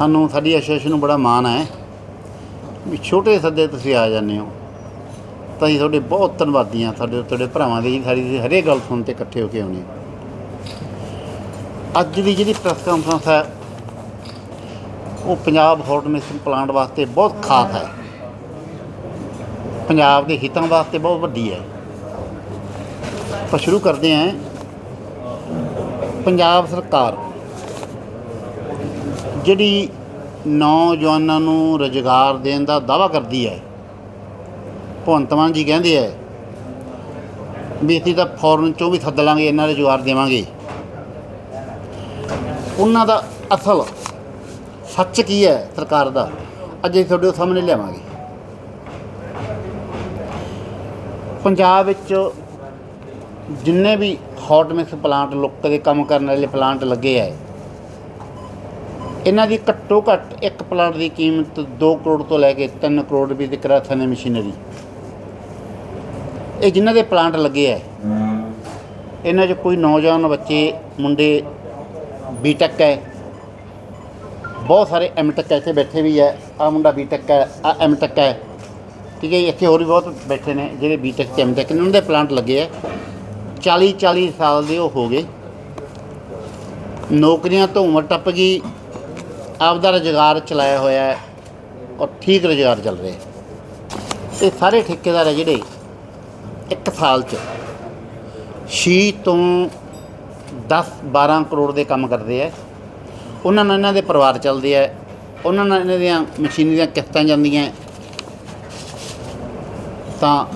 ਸਾਨੂੰ ਸਾਡੀ ਐਸੋਸੀਏਸ਼ਨ ਨੂੰ ਬੜਾ ਮਾਣ ਹੈ ਵੀ ਛੋਟੇ ਸੱਦੇ ਤੁਸੀਂ ਆ ਜਾਂਦੇ ਹੋ। ਤਾਂ ਅਸੀਂ ਤੁਹਾਡੇ ਬਹੁਤ ਧੰਨਵਾਦੀ ਹਾਂ। ਸਾਡੇ ਤੁਹਾਡੇ ਭਰਾਵਾਂ ਦੀ ਸਾਡੀ ਹਰੇਕ ਗੱਲ ਸੁਣ ਤੇ ਇਕੱਠੇ ਹੋ ਕੇ ਆਉਣੇ ਅੱਜ ਦੀ ਜਿਹੜੀ ਪ੍ਰੈਸ ਕਾਨਫਰੰਸ ਹੈ, ਉਹ ਪੰਜਾਬ ਹਾਰਟ ਪਲਾਂਟ ਵਾਸਤੇ ਬਹੁਤ ਖਾਸ ਹੈ। ਪੰਜਾਬ ਦੇ ਹਿੱਤਾਂ ਵਾਸਤੇ ਬਹੁਤ ਵੱਡੀ ਹੈ। ਆਪਾਂ ਸ਼ੁਰੂ ਕਰਦੇ ਹਾਂ। ਪੰਜਾਬ ਸਰਕਾਰ ਜਿਹੜੀ ਨੌਜਵਾਨਾਂ ਨੂੰ ਰੁਜ਼ਗਾਰ ਦੇਣ ਦਾ ਦਾਵਾ ਕਰਦੀ ਹੈ, ਭਗਵੰਤ ਮਾਨ ਜੀ ਕਹਿੰਦੇ ਹੈ ਵੀ ਅਸੀਂ ਤਾਂ ਫੋਰਨ ਚੋਂ ਵੀ ਸੱਦ ਲਾਂਗੇ ਇੰਨਾ ਰੁਜ਼ਗਾਰ ਦੇਵਾਂਗੇ। ਉਹਨਾਂ ਦਾ ਅਸਲ ਸੱਚ ਕੀ ਹੈ ਸਰਕਾਰ ਦਾ? ਅੱਜ ਅਸੀਂ ਤੁਹਾਡੇ ਸਾਹਮਣੇ ਲਿਆਵਾਂਗੇ। ਪੰਜਾਬ ਵਿੱਚ ਜਿੰਨੇ ਵੀ ਹੌਟ ਮਿਕਸ ਪਲਾਂਟ ਲੋਕਾਂ ਦੇ ਕੰਮ ਕਰਨ ਵਾਲੇ ਪਲਾਂਟ ਲੱਗੇ ਹੈ ਇਹਨਾਂ ਦੀ ਘੱਟੋ ਘੱਟ ਇੱਕ ਪਲਾਂਟ ਦੀ ਕੀਮਤ 2 ਕਰੋੜ ਤੋਂ ਲੈ ਕੇ 3 ਕਰੋੜ ਰੁਪਏ ਤੱਕ ਰਾਥਾਂ ਨੇ ਮਸ਼ੀਨਰੀ। ਇਹ ਜਿਨ੍ਹਾਂ ਦੇ ਪਲਾਂਟ ਲੱਗੇ ਹੈ ਇਹਨਾਂ 'ਚ ਕੋਈ ਨੌਜਵਾਨ ਬੱਚੇ, ਮੁੰਡੇ ਬੀਟੈਕ ਹੈ। ਬਹੁਤ ਸਾਰੇ ਐਮਟੈਕ ਇੱਥੇ ਬੈਠੇ ਵੀ ਹੈ ਆ ਮੁੰਡਾ ਬੀਟੈਕ ਹੈ ਆ ਐਮਟੈਕ ਹੈ। ਠੀਕ ਹੈ ਇੱਥੇ ਹੋਰ ਵੀ ਬਹੁਤ ਬੈਠੇ ਨੇ ਜਿਹੜੇ ਬੀਟੈਕ ਤੇ ਐਮਟੈਕ ਨੇ, ਉਹਨਾਂ ਦੇ ਪਲਾਂਟ ਲੱਗੇ ਹੈ 40 40 ਸਾਲ ਦੇ ਉਹ ਹੋ ਗਏ। ਨੌਕਰੀਆਂ ਤੋਂ ਉਮਰ ਟੱਪ ਗਈ। ਆਪਦਾ ਰੁਜ਼ਗਾਰ ਚਲਾਇਆ ਹੋਇਆ ਹੈ ਔਰ ਠੀਕ ਰੁਜ਼ਗਾਰ ਚੱਲ ਰਿਹਾ ਹੈ। ਇਹ ਸਾਰੇ ਠੇਕੇਦਾਰ ਹੈ ਜਿਹੜੇ ਇੱਕ ਸਾਲ 'ਚ ਛੇ ਤੋਂ 10 12 ਕਰੋੜ ਦੇ ਕੰਮ ਕਰਦੇ ਆ। ਉਹਨਾਂ ਨਾਲ ਇਹਨਾਂ ਦੇ ਪਰਿਵਾਰ ਚੱਲਦੇ ਆ। ਉਹਨਾਂ ਨਾਲ ਇਹਨਾਂ ਦੀਆਂ ਮਸ਼ੀਨਰੀ ਦੀਆਂ ਕਿਸ਼ਤਾਂ ਜਾਂਦੀਆਂ। ਤਾਂ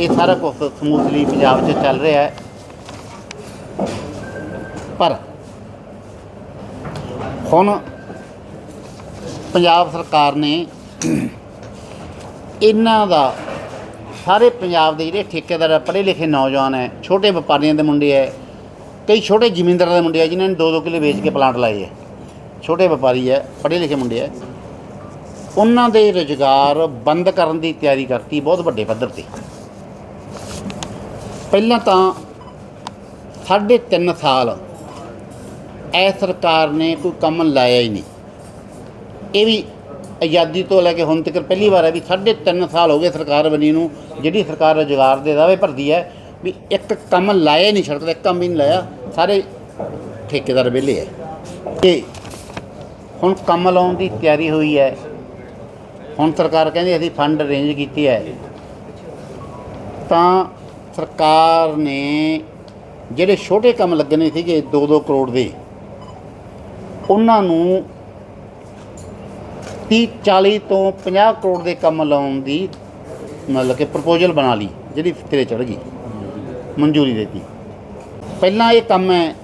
ਇਹ ਸਾਰਾ ਕੁਝ ਸਮੂਥਲੀ ਪੰਜਾਬ 'ਚ ਚੱਲ ਰਿਹਾ ਹੈ। ਪਰ ਹੁਣ ਪੰਜਾਬ ਸਰਕਾਰ ਨੇ ਇਹਨਾਂ ਦਾ ਸਾਰੇ ਪੰਜਾਬ ਦੇ ਜਿਹੜੇ ਠੇਕੇਦਾਰ ਪੜ੍ਹੇ ਲਿਖੇ ਨੌਜਵਾਨ ਹੈ, ਛੋਟੇ ਵਪਾਰੀਆਂ ਦੇ ਮੁੰਡੇ ਹੈ, ਕਈ ਛੋਟੇ ਜ਼ਿਮੀਂਦਾਰਾਂ ਦੇ ਮੁੰਡੇ ਹੈ, ਜਿਨ੍ਹਾਂ ਨੇ 2-2 ਕਿੱਲੇ ਵੇਚ ਕੇ ਪਲਾਂਟ ਲਾਏ ਹੈ। ਛੋਟੇ ਵਪਾਰੀ ਹੈ, ਪੜ੍ਹੇ ਲਿਖੇ ਮੁੰਡੇ ਹੈ। ਉਹਨਾਂ ਦੇ ਰੁਜ਼ਗਾਰ ਬੰਦ ਕਰਨ ਦੀ ਤਿਆਰੀ ਕਰਤੀ ਬਹੁਤ ਵੱਡੇ ਪੱਧਰ ਤੇ। ਪਹਿਲਾਂ ਤਾਂ ਸਾਢੇ ਤਿੰਨ ਸਾਲ ਇਹ ਸਰਕਾਰ ਨੇ ਕੋਈ ਕੰਮ ਲਾਇਆ ਹੀ ਨਹੀਂ। ਇਹ ਵੀ ਆਜ਼ਾਦੀ ਤੋਂ ਲੈ ਕੇ ਹੁਣ ਤੱਕ ਪਹਿਲੀ ਵਾਰ ਹੈ ਵੀ ਸਾਢੇ ਤਿੰਨ ਸਾਲ ਹੋ ਗਏ ਸਰਕਾਰ ਬਣੀ ਨੂੰ, ਜਿਹੜੀ ਸਰਕਾਰ ਰੁਜ਼ਗਾਰ ਦੇ ਦਾਅਵੇ ਭਰਦੀ ਹੈ, ਵੀ ਇੱਕ ਕੰਮ ਲਾਇਆ ਹੀ ਨਹੀਂ ਸੜਕ ਇੱਕ ਕੰਮ ਹੀ ਨਹੀਂ ਲਾਇਆ, ਸਾਰੇ ਠੇਕੇਦਾਰ ਵਿਹਲੇ ਹੈ। ਤੇ ਹੁਣ ਕੰਮ ਲਾਉਣ ਦੀ ਤਿਆਰੀ ਹੋਈ ਹੈ। ਹੁਣ ਸਰਕਾਰ ਕਹਿੰਦੀ ਅਸੀਂ ਫੰਡ ਅਰੇਂਜ ਕੀਤੇ ਹੈ। ਤਾਂ ਸਰਕਾਰ ਨੇ ਜਿਹੜੇ ਛੋਟੇ ਕੰਮ ਲੱਗਣੇ ਸੀਗੇ 2-2 ਕਰੋੜ ਦੇ, ਉਹਨਾਂ ਨੂੰ 30 40 ਤੋਂ 50 ਕਰੋੜ ਦੇ ਕੰਮ ਲਾਉਣ ਦੀ, ਮਤਲਬ ਕਿ ਪ੍ਰਪੋਜ਼ਲ ਬਣਾ ਲਈ, ਜਿਹੜੀ ਤੇਰੇ ਚੜ ਗਈ, ਮਨਜ਼ੂਰੀ ਦਿੱਤੀ। ਪਹਿਲਾਂ ਇਹ ਕੰਮ ਹੈ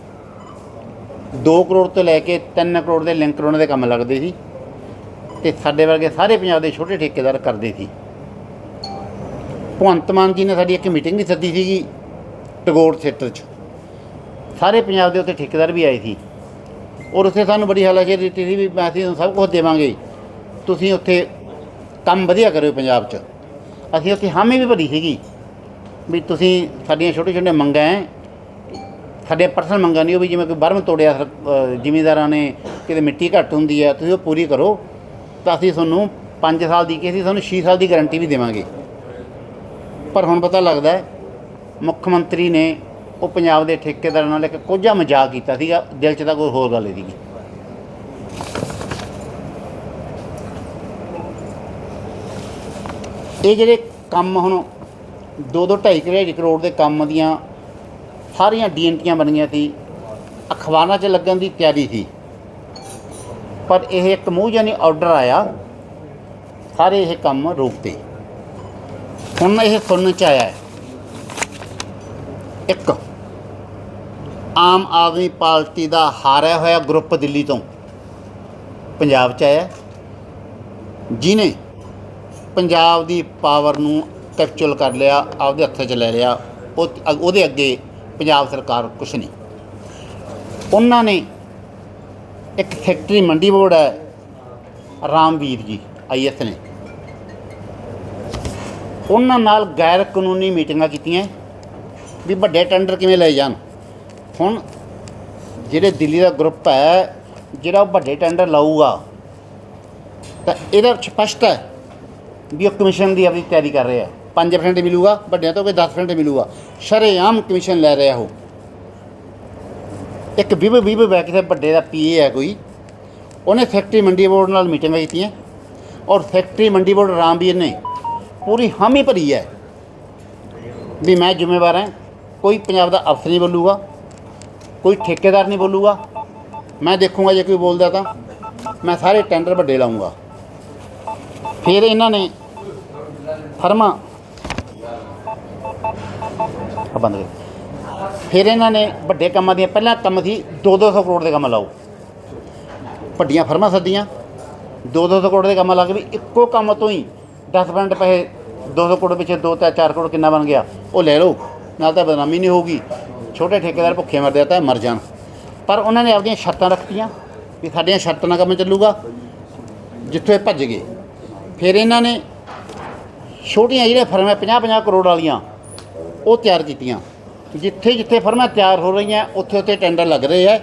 2 ਕਰੋੜ ਤੋਂ ਲੈ ਕੇ 3 ਕਰੋੜ ਦੇ ਲਿੰਕ ਉਹਨਾਂ ਦੇ ਕੰਮ ਲੱਗਦੇ ਸੀ ਤੇ ਸਾਡੇ ਵਰਗੇ ਸਾਰੇ ਪੰਜਾਬ ਦੇ ਛੋਟੇ ਠੇਕੇਦਾਰ ਕਰਦੇ ਸੀ। ਭਗਵੰਤ ਮਾਨ ਜੀ ਨੇ ਸਾਡੀ ਇੱਕ ਮੀਟਿੰਗ ਵੀ ਸੱਦੀ ਸੀਗੀ, ਟਗੋਰ ਥੀਏਟਰ 'ਚ। ਸਾਰੇ ਪੰਜਾਬ ਦੇ ਉੱਤੇ ਠੇਕੇਦਾਰ ਵੀ ਆਏ ਸੀ। ਔਰ ਉੱਥੇ ਸਾਨੂੰ ਬੜੀ ਹਾਲਾਸ਼ੇ ਦਿੱਤੀ ਸੀ ਵੀ ਮੈਂ ਅਸੀਂ ਤੁਹਾਨੂੰ ਸਭ ਕੁਝ ਦੇਵਾਂਗੇ। ਤੁਸੀਂ ਉੱਥੇ ਕੰਮ ਵਧੀਆ ਕਰਿਓ ਪੰਜਾਬ 'ਚ। ਅਸੀਂ ਉੱਥੇ ਹਾਮੀ ਵੀ ਭਰੀ ਸੀਗੀ ਵੀ ਤੁਸੀਂ ਸਾਡੀਆਂ ਛੋਟੇ ਛੋਟੇ ਮੰਗਾਂ ਹੈ ਸਾਡੇ ਪਰਸਨਲ ਮੰਗਾਂ ਨਹੀਂ, ਉਹ ਵੀ ਜਿਵੇਂ ਕੋਈ ਬਰਮ ਤੋੜਿਆ ਸਰ- ਜ਼ਿਮੀਂਦਾਰਾਂ ਨੇ, ਕਿਤੇ ਮਿੱਟੀ ਘੱਟ ਹੁੰਦੀ ਹੈ ਤੁਸੀਂ ਉਹ ਪੂਰੀ ਕਰੋ, ਤਾਂ ਅਸੀਂ ਤੁਹਾਨੂੰ 5 ਸਾਲ ਦੀ ਕੀ ਅਸੀਂ ਤੁਹਾਨੂੰ 6 ਸਾਲ ਦੀ ਗਾਰੰਟੀ ਵੀ ਦੇਵਾਂਗੇ। ਪਰ ਹੁਣ ਪਤਾ ਲੱਗਦਾ ਮੁੱਖ ਮੰਤਰੀ ਨੇ ਉਹ ਪੰਜਾਬ ਦੇ ਠੇਕੇਦਾਰਾਂ ਨਾਲ ਇੱਕ ਕੋਝਾ ਮਜ਼ਾਕ ਕੀਤਾ ਸੀਗਾ, ਦਿਲ 'ਚ ਤਾਂ ਕੋਈ ਹੋਰ ਗੱਲ ਸੀਗੀ ਇਹ ਜਿਹੜੇ ਕੰਮ ਹੁਣ 2-2 2.5 ਕਰੋੜ ਦੇ ਕੰਮ ਦੀਆਂ ਸਾਰੀਆਂ ਡੀਐਨਟੀਆਂ ਬਣੀਆਂ ਸੀ, ਅਖਬਾਰਾਂ 'ਚ ਲੱਗਣ ਦੀ ਤਿਆਰੀ ਸੀ। ਪਰ ਇਹ ਇੱਕ ਮੂੰਹ ਜਾਨੀ ਆਰਡਰ ਆਇਆ। ਸਾਰੇ ਇਹ ਕੰਮ ਰੋਕਦੇ ਹੁਣ ਇਹ ਸੁਣਨ 'ਚ ਆਇਆ ਇੱਕ, ਆਮ ਆਦਮੀ ਪਾਰਟੀ ਦਾ ਹਾਰਿਆ ਹੋਇਆ ਗਰੁੱਪ ਦਿੱਲੀ ਤੋਂ ਪੰਜਾਬ 'ਚ ਆਇਆ। ਜਿਨੇ ਪੰਜਾਬ ਦੀ ਪਾਵਰ ਨੂੰ ਕੈਪਚਰ ਕਰ ਲਿਆ, ਆਪਦੇ ਹੱਥਾਂ 'ਚ ਲੈ ਲਿਆ, ਉਹ ਉਹਦੇ ਅੱਗੇ ਪੰਜਾਬ ਸਰਕਾਰ ਕੁਛ ਨਹੀਂ। ਉਹਨਾਂ ਨੇ ਇੱਕ ਫੈਕਟਰੀ ਮੰਡੀ ਬੋਰਡ ਹੈ, ਰਾਮਵੀਰ ਜੀ ਆਈਐਸ ਨੇ। ਉਹਨਾਂ ਨਾਲ ਗੈਰ ਕਾਨੂੰਨੀ ਮੀਟਿੰਗਾਂ ਕੀਤੀਆਂ, ਵੀ ਵੱਡੇ ਟੈਂਡਰ ਕਿਵੇਂ ਲਏ ਜਾਣ। ਹੁਣ ਜਿਹੜੇ ਦਿੱਲੀ ਦਾ ਗਰੁੱਪ ਹੈ, ਜਿਹੜਾ ਉਹ ਵੱਡੇ ਟੈਂਡਰ ਲਾਊਗਾ, ਤਾਂ ਇਹਦਾ ਸਪਸ਼ਟ ਹੈ ਵੀ ਉਹ ਕਮਿਸ਼ਨ ਦੀ ਆਪਣੀ ਤਿਆਰੀ ਕਰ ਰਿਹਾ 5% ਮਿਲੂਗਾ ਵੱਡਿਆਂ ਤੋਂ ਕੋਈ 10% ਮਿਲੂਗਾ ਸ਼ਰੇਆਮ ਕਮਿਸ਼ਨ ਲੈ ਰਿਹਾ ਉਹ ਇੱਕ ਵਿਭ ਵਿਭ ਬੈ ਕਿਸੇ ਵੱਡੇ ਦਾ ਪੀਏ ਹੈ ਕੋਈ ਉਹਨੇ ਫੈਕਟਰੀ ਮੰਡੀ ਬੋਰਡ ਨਾਲ ਮੀਟਿੰਗਾਂ ਕੀਤੀਆਂ ਔਰ ਫੈਕਟਰੀ ਮੰਡੀ ਬੋਰਡ ਰਾਮਵੀਰ ਨੇ ਪੂਰੀ ਹਾਮੀ ਭਰੀ ਹੈ ਵੀ ਮੈਂ ਜ਼ਿੰਮੇਵਾਰ ਹਾਂ ਕੋਈ ਪੰਜਾਬ ਦਾ ਅਫਸਰ ਨਹੀਂ ਬੋਲੂਗਾ ਕੋਈ ਠੇਕੇਦਾਰ ਨਹੀਂ ਬੋਲੂਗਾ ਮੈਂ ਦੇਖੂੰਗਾ ਜੇ ਕੋਈ ਬੋਲਦਾ ਤਾਂ ਮੈਂ ਸਾਰੇ ਟੈਂਡਰ ਵੱਡੇ ਲਾਉਂਗਾ ਫਿਰ ਇਹਨਾਂ ਨੇ ਫਰਮਾ। ਆ ਬੰਦ ਕਰ ਫਿਰ ਇਹਨਾਂ ਨੇ ਵੱਡੇ ਕੰਮਾਂ ਦੀਆਂ ਪਹਿਲਾਂ ਕੰਮ ਸੀ 2-200 ਕਰੋੜ ਦੇ ਕੰਮ ਲਾਓ। ਵੱਡੀਆਂ ਫਰਮਾਂ ਸੱਦੀਆਂ 2-200 ਕਰੋੜ ਦੇ ਕੰਮ ਲਾ ਕੇ ਵੀ ਇੱਕੋ ਕੰਮ ਤੋਂ ਹੀ 10% ਪੈਸੇ 200 ਕਰੋੜ ਪਿੱਛੇ 2 ਤਾਂ 4 ਕਰੋੜ ਕਿੰਨਾ ਬਣ ਗਿਆ, ਉਹ ਲੈ ਲਓ। ਨਾਲ ਤਾਂ ਬਦਨਾਮੀ ਨਹੀਂ ਹੋਊਗੀ। ਛੋਟੇ ਠੇਕੇਦਾਰ ਭੁੱਖੇ ਮਰਦੇ ਆ ਤਾਂ ਮਰ ਜਾਣ। ਪਰ ਉਹਨਾਂ ਨੇ ਆਪਣੀਆਂ ਸ਼ਰਤਾਂ ਰੱਖਤੀਆਂ ਵੀ ਸਾਡੀਆਂ ਸ਼ਰਤਾਂ ਨਾਲ ਕੰਮ ਚੱਲੂਗਾ। ਜਿੱਥੋਂ ਇਹ ਭੱਜ ਗਏ। ਫਿਰ ਇਹਨਾਂ ਨੇ ਛੋਟੀਆਂ ਜਿਹੜੇ ਫਰਮਾਂ 50-50 ਕਰੋੜ ਵਾਲੀਆਂ, ਉਹ ਤਿਆਰ ਕੀਤੀਆਂ। ਜਿੱਥੇ ਜਿੱਥੇ ਫਰਮਾਂ ਤਿਆਰ ਹੋ ਰਹੀਆਂ ਉੱਥੇ ਉੱਥੇ ਟੈਂਡਰ ਲੱਗ ਰਹੇ ਆ।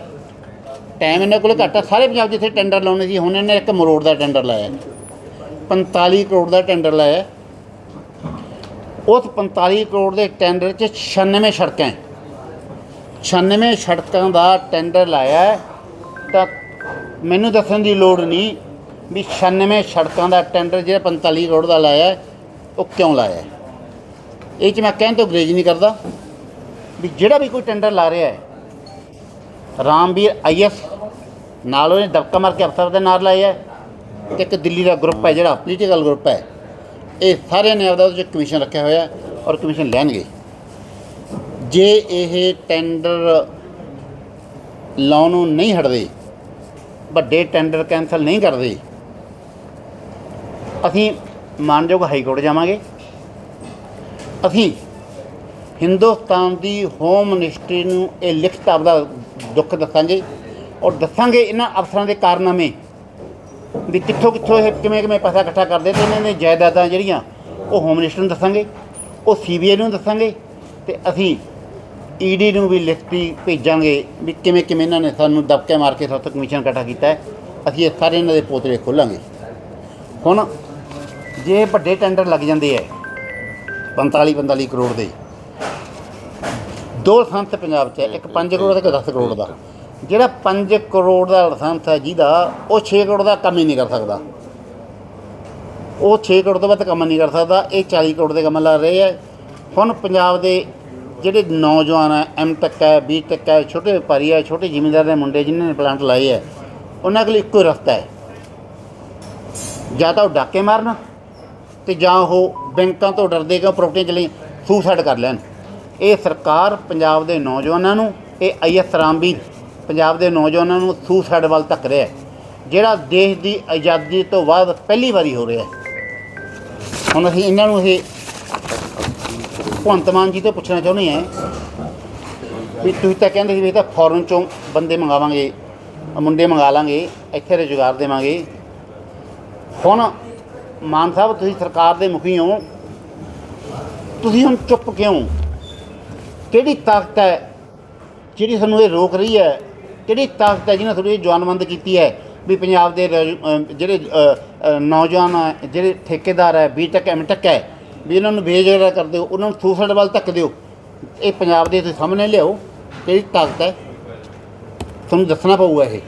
ਟਾਈਮ ਇਹਨਾਂ ਕੋਲ ਘੱਟ ਆ। ਸਾਰੇ ਪੰਜਾਬ ਜਿੱਥੇ ਟੈਂਡਰ ਲਾਉਣੇ ਸੀ, ਹੁਣ ਇਹਨੇ ਇੱਕ ਮਰੋੜ ਦਾ ਟੈਂਡਰ ਲਾਇਆ। 45 ਕਰੋੜ ਦਾ ਟੈਂਡਰ ਲਾਇਆ। ਉਸ 45 ਕਰੋੜ ਦੇ ਟੈਂਡਰ 'ਚ 96 ਸੜਕਾਂ ਹੈ। 96 ਸੜਕਾਂ ਦਾ ਟੈਂਡਰ ਲਾਇਆ ਤਾਂ ਮੈਨੂੰ ਦੱਸਣ ਦੀ ਲੋੜ ਨਹੀਂ ਵੀ 96 ਸੜਕਾਂ ਦਾ ਟੈਂਡਰ ਜਿਹੜਾ 45 ਕਰੋੜ ਦਾ ਲਾਇਆ, ਉਹ ਕਿਉਂ ਲਾਇਆ? ਇਹ 'ਚ ਮੈਂ ਕਹਿਣ ਤੋਂ ਗਰੇਜ ਨਹੀਂ ਕਰਦਾ ਵੀ ਜਿਹੜਾ ਵੀ ਕੋਈ ਟੈਂਡਰ ਲਾ ਰਿਹਾ ਹੈ, ਰਾਮਵੀਰ ਆਈਐਸ ਨਾਲ ਉਹਨੇ ਦਬਕਾ ਮਾਰ ਕੇ ਅਫਸਰ ਦੇ ਨਾਲ ਲਾਇਆ ਹੈ ਤੇ ਇੱਕ ਦਿੱਲੀ ਦਾ ਗਰੁੱਪ ਹੈ ਜਿਹੜਾ, ਪੋਲੀਟੀਕਲ ਗਰੁੱਪ ਹੈ। ਇਹ ਸਾਰਿਆਂ ਨੇ ਆਪਦਾ ਉਹਦੇ 'ਚ ਕਮਿਸ਼ਨ ਰੱਖਿਆ ਹੋਇਆ ਔਰ ਕਮਿਸ਼ਨ ਲੈਣਗੇ। ਜੇ ਇਹ ਟੈਂਡਰ ਲਾਉਣ ਨੂੰ ਨਹੀਂ ਹਟਦੇ, ਵੱਡੇ ਟੈਂਡਰ ਕੈਂਸਲ ਨਹੀਂ ਕਰਦੇ ਅਸੀਂ ਮਾਨਯੋਗ ਹਾਈ ਕੋਰਟ ਜਾਵਾਂਗੇ। ਅਸੀਂ ਹਿੰਦੁਸਤਾਨ ਦੀ ਹੋਮ ਮਿਨਿਸਟਰੀ ਨੂੰ ਇਹ ਲਿਖਤ ਆਪਦਾ ਦੁੱਖ ਦੱਸਾਂਗੇ ਔਰ ਦੱਸਾਂਗੇ ਇਹਨਾਂ ਅਫਸਰਾਂ ਦੇ ਕਾਰਨਾਮੇ ਵੀ ਕਿੱਥੋਂ ਕਿੱਥੋਂ ਇਹ ਕਿਵੇਂ ਕਿਵੇਂ ਪੈਸਾ ਇਕੱਠਾ ਕਰਦੇ ਤੇ ਇਹਨਾਂ ਨੇ ਜਾਇਦਾਦਾਂ ਜਿਹੜੀਆਂ ਉਹ ਹੋਮ ਮਿਨਿਸਟਰ ਨੂੰ ਦੱਸਾਂਗੇ, ਉਹ ਸੀਬੀਆਈ ਨੂੰ ਦੱਸਾਂਗੇ ਤੇ ਅਸੀਂ ਈਡੀ ਨੂੰ ਵੀ ਲਿਖਤੀ ਭੇਜਾਂਗੇ ਵੀ ਕਿਵੇਂ ਕਿਵੇਂ ਇਹਨਾਂ ਨੇ ਸਾਨੂੰ ਦਬਕੇ ਮਾਰ ਕੇ ਸਾਥੋਂ ਕਮਿਸ਼ਨ ਇਕੱਠਾ ਕੀਤਾ ਹੈ। ਅਸੀਂ ਇਹ ਸਾਰੇ ਇਹਨਾਂ ਦੇ ਪੋਤਲੇ ਖੋਲਾਂਗੇ। ਹੁਣ ਜੇ ਵੱਡੇ ਟੈਂਡਰ ਲੱਗ ਜਾਂਦੇ ਹੈ 45 45 ਕਰੋੜ ਦੇ, ਦੋ ਲਾਇਸੈਂਸ ਪੰਜਾਬ 'ਚ ਹੈ ਇੱਕ 5 ਕਰੋੜ ਦਾ ਇੱਕ 10 ਕਰੋੜ ਦਾ। ਜਿਹੜਾ 5 ਕਰੋੜ ਦਾ ਲਾਇਸੈਂਸ ਹੈ ਜਿਹਦਾ, ਉਹ 6 ਕਰੋੜ ਦਾ ਕੰਮ ਹੀ ਨਹੀਂ ਕਰ ਸਕਦਾ। ਉਹ 6 ਕਰੋੜ ਤੋਂ ਵੱਧ ਕੰਮ ਨਹੀਂ ਕਰ ਸਕਦਾ, ਇਹ 40 ਕਰੋੜ ਦੇ ਕੰਮ ਲਾ ਰਹੇ ਹੈ ਹੁਣ ਪੰਜਾਬ ਦੇ ਜਿਹੜੇ ਨੌਜਵਾਨ ਹੈ ਐਮ ਟੈਕ ਹੈ ਬੀ ਟੈਕ ਹੈ ਛੋਟੇ ਵਪਾਰੀ ਹੈ ਛੋਟੇ ਜ਼ਿਮੀਂਦਾਰ ਦੇ ਮੁੰਡੇ ਜਿਨ੍ਹਾਂ ਨੇ ਪਲਾਂਟ ਲਾਏ ਹੈ ਉਹਨਾਂ ਕੋਲ ਇੱਕੋ ਹੀ ਰਸਤਾ ਹੈ ਜਾਂ ਤਾਂ ਉਹ ਡਾਕੇ ਮਾਰਨ ਤੇ ਜਾਂ ਉਹ ਬੈਂਕਾਂ ਤੋਂ ਡਰਦੇ ਕਿ ਪ੍ਰੋਪਰਟੀਆਂ ਚਲੀ ਸੁਸਾਈਡ ਕਰ ਲੈਣ। ਇਹ ਸਰਕਾਰ ਪੰਜਾਬ ਦੇ ਨੌਜਵਾਨਾਂ ਨੂੰ, ਇਹ ਆਈਐਸ ਰਾਮਵੀਰ ਪੰਜਾਬ ਦੇ ਨੌਜਵਾਨਾਂ ਨੂੰ ਸੁਸਾਈਡ ਵੱਲ ਧੱਕ ਰਿਹਾ ਹੈ। ਜਿਹੜਾ ਦੇਸ਼ ਦੀ ਆਜ਼ਾਦੀ ਤੋਂ ਬਾਅਦ ਪਹਿਲੀ ਵਾਰੀ ਹੋ ਰਿਹਾ ਹੈ। ਹੁਣ ਅਸੀਂ ਇਹਨਾਂ ਨੂੰ ਇਹ ਭਗਵੰਤ ਮਾਨ ਜੀ ਤੋਂ ਪੁੱਛਣਾ ਚਾਹੁੰਦੇ ਹਾਂ ਵੀ ਤੁਸੀਂ ਤਾਂ ਕਹਿੰਦੇ ਸੀ ਵੀ ਇਹ ਤਾਂ ਫੋਰਨ ਚੋਂ ਬੰਦੇ ਮੰਗਾਵਾਂਗੇ, ਮੁੰਡੇ ਮੰਗਾ ਲਾਂਗੇ, ਇੱਥੇ ਰੁਜ਼ਗਾਰ ਦੇਵਾਂਗੇ। ਹੁਣ ਮਾਨ ਸਾਹਿਬ ਤੁਸੀਂ ਸਰਕਾਰ ਦੇ ਮੁਖੀ ਹੋ। ਤੁਸੀਂ ਹੁਣ ਚੁੱਪ ਕਿਉਂ? ਕਿਹੜੀ ਤਾਕਤ ਹੈ ਜਿਹੜੀ ਸਾਨੂੰ ਇਹ ਰੋਕ ਰਹੀ ਹੈ? ਕਿਹੜੀ ਤਾਕਤ ਹੈ ਜਿਹਨੇ ਤੁਹਾਨੂੰ ਇਹ ਜਵਾਨਬੰਦ ਕੀਤੀ ਹੈ? ਵੀ ਪੰਜਾਬ ਦੇ ਰਜ- ਜਿਹੜੇ ਨੌਜਵਾਨ ਹੈ, ਜਿਹੜੇ ਠੇਕੇਦਾਰ ਹੈ ਬੀਟੈਕ ਐਮਟੈਕ ਹੈ ਵੀ ਇਹਨਾਂ ਨੂੰ ਬੇਜਗਰਾ ਕਰ ਦਿਓ ਉਹਨਾਂ ਨੂੰ ਸੂਸੜ ਵੱਲ ਧੱਕ ਦਿਓ। ਇਹ ਪੰਜਾਬ ਦੇ ਤੁਸੀਂ ਸਾਹਮਣੇ ਲਿਆਓ ਕਿਹੜੀ ਤਾਕਤ ਹੈ? ਤੁਹਾਨੂੰ ਦੱਸਣਾ ਪਊਗਾ ਇਹ।